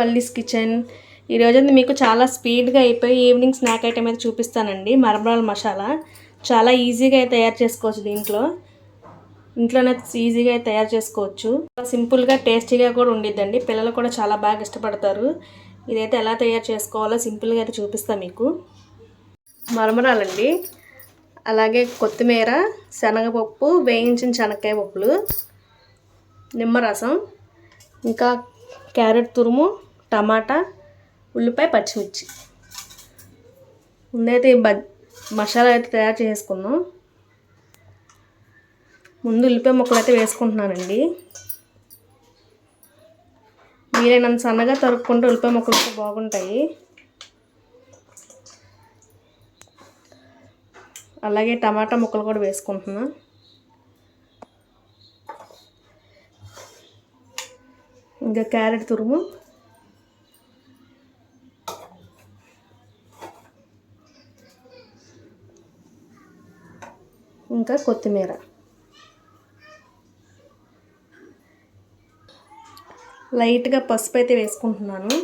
Valli's kitchen. ఈరోజు మీకు చాలా స్పీడ్గా అయిపోయి ఈవినింగ్ స్నాక్ ఐటెం అయితే చూపిస్తానండి. మరమరాల మసాలా. చాలా ఈజీగా అయితే తయారు చేసుకోవచ్చు దీంట్లో. ఇంట్లోనే ఈజీగా తయారు చేసుకోవచ్చు. సింపుల్గా టేస్టీగా కూడా ఉండిద్దండి. పిల్లలు కూడా చాలా బాగా ఇష్టపడతారు. ఇదైతే ఎలా తయారు చేసుకోవాలో సింపుల్గా అయితే చూపిస్తాను మీకు. మరమరాలండి. అలాగే కొత్తిమీర శనగపప్పు వేయించిన శనక్కాయ పప్పులు నిమ్మరసం ఇంకా క్యారెట్ తురుము టమాటా ఉల్లిపాయ పచ్చిమిర్చి. ముందైతే బ మసాలా అయితే తయారు చేసుకున్నాం ముందు ఉల్లిపాయ ముక్కలు అయితే వేసుకుంటున్నానండి. వీలైనంత సన్నగా తరుక్కుంటే ఉల్లిపాయ ముక్కలు అయితే బాగుంటాయి. అలాగే టమాటా ముక్కలు కూడా వేసుకుంటున్నా. ఇంకా క్యారెట్ తురుము. ఇంకా కొత్తిమీర. లైట్గా పసుపు అయితే వేసుకుంటున్నాను.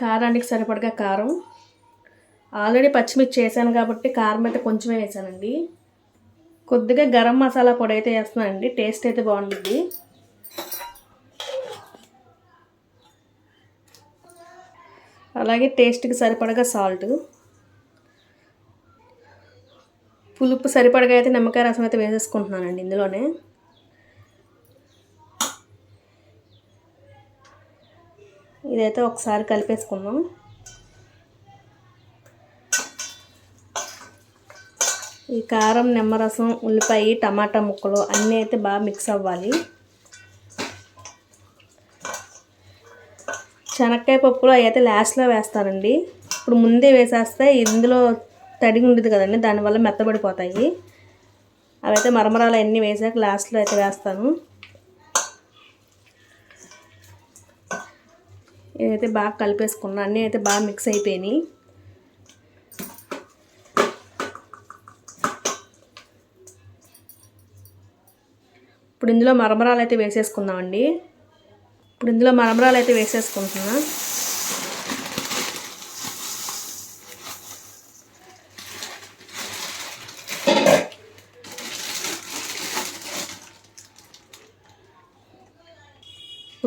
కారానికి సరిపడగా కారం. ఆల్రెడీ పచ్చిమిర్చి వేసాను కాబట్టి కారం అయితే కొంచెమే వేసానండి. కొద్దిగా గరం మసాలా పొడి అయితే వేస్తున్నానండి. టేస్ట్ అయితే బాగుంటుంది. అలాగే టేస్ట్కి సరిపడగా సాల్ట్. పులుపు సరిపడగా అయితే నిమ్మకాయ రసం అయితే వేసేసుకుంటున్నానండి ఇందులోనే. ఇదైతే ఒకసారి కలిపేసుకుందాం. ఈ కారం నిమ్మరసం ఉల్లిపాయ టమాటా ముక్కలు అన్నీ అయితే బాగా మిక్స్ అవ్వాలి. శనక్కాయ పప్పులు అవి అయితే లాస్ట్లో వేస్తానండి. ఇప్పుడు ముందే వేసేస్తే ఇందులో తడి ఉండదు కదండి దానివల్ల మెత్తబడిపోతాయి. అవైతే మరమరాలు అన్నీ వేసాక లాస్ట్లో అయితే వేస్తాను. ఇదైతే బాగా కలిపేసుకున్నా అన్నీ అయితే బాగా మిక్స్ అయిపోయినాయి. ఇప్పుడు ఇందులో మరమరాలు అయితే వేసేసుకుందామండి. ఇప్పుడు ఇందులో మరమరాలు అయితే వేసేసుకుంటున్నాను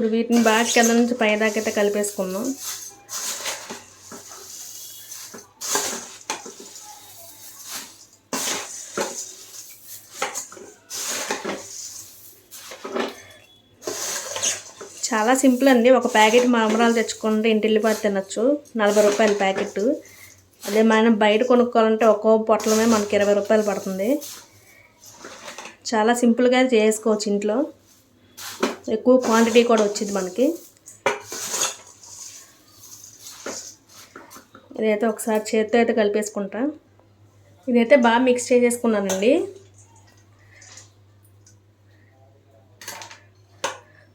ఇప్పుడు వీటిని బాగా కింద నుంచి పైదాకైతే కలిపేసుకుందాం. చాలా సింపుల్ అండి. ఒక ప్యాకెట్ మరమరాలు తెచ్చుకుంటే ఇంటిల్లిపాటు తినచ్చు. నలభై రూపాయల ప్యాకెట్. అదే మనం బయట కొనుక్కోవాలంటే ఒక్కో పొట్లమే మనకి ఇరవై రూపాయలు పడుతుంది. చాలా సింపుల్గా చేసుకోవచ్చు ఇంట్లో. ఎక్కువ క్వాంటిటీ కూడా వచ్చింది మనకి. ఇదైతే ఒకసారి చేతితో అయితే కలిపేసుకుంటా. ఇదైతే బాగా మిక్స్ చేసేసుకున్నానండి.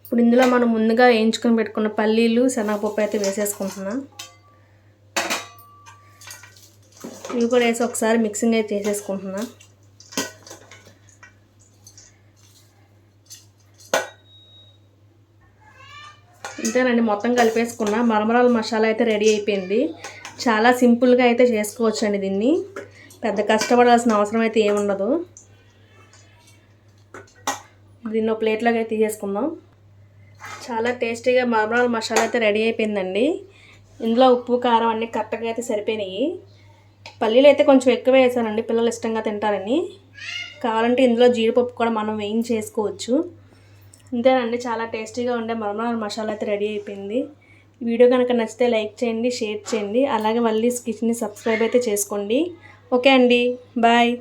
ఇప్పుడు ఇందులో మనం ముందుగా వేయించుకొని పెట్టుకున్న పల్లీలు శనగపప్పు అయితే వేసేసుకుంటున్నా. ఇవి కూడా వేసి ఒకసారి మిక్సింగ్ అయితే చేసేసుకుంటున్నాను ఇంతేనండి మొత్తం కలిపేసుకున్న. మరమరాల మసాలా అయితే రెడీ అయిపోయింది. చాలా సింపుల్గా అయితే చేసుకోవచ్చు అండి దీన్ని. పెద్ద కష్టపడాల్సిన అవసరం అయితే ఏముండదు దీన్ని ఒక ప్లేట్లోకి అయితే తీసేసుకుందాం. చాలా టేస్టీగా మరమరాల మసాలా అయితే రెడీ అయిపోయిందండి. ఇందులో ఉప్పు కారం అన్నీ కరెక్ట్గా అయితే సరిపోయినాయి. పల్లీలు అయితే కొంచెం ఎక్కువ వేసానండి పిల్లలు ఇష్టంగా తింటారని. కావాలంటే ఇందులో జీడిపప్పు కూడా మనం వేయించేసుకోవచ్చు. ఇంతేనండి అంతేనండి చాలా టేస్టీగా ఉండే మరమరాల మసాలా అయితే రెడీ అయిపోయింది. వీడియో కనుక నచ్చితే లైక్ చేయండి షేర్ చేయండి అలాగే మళ్ళీ కిచెన్ని సబ్స్క్రైబ్ అయితే చేసుకోండి. ఓకే అండి బాయ్.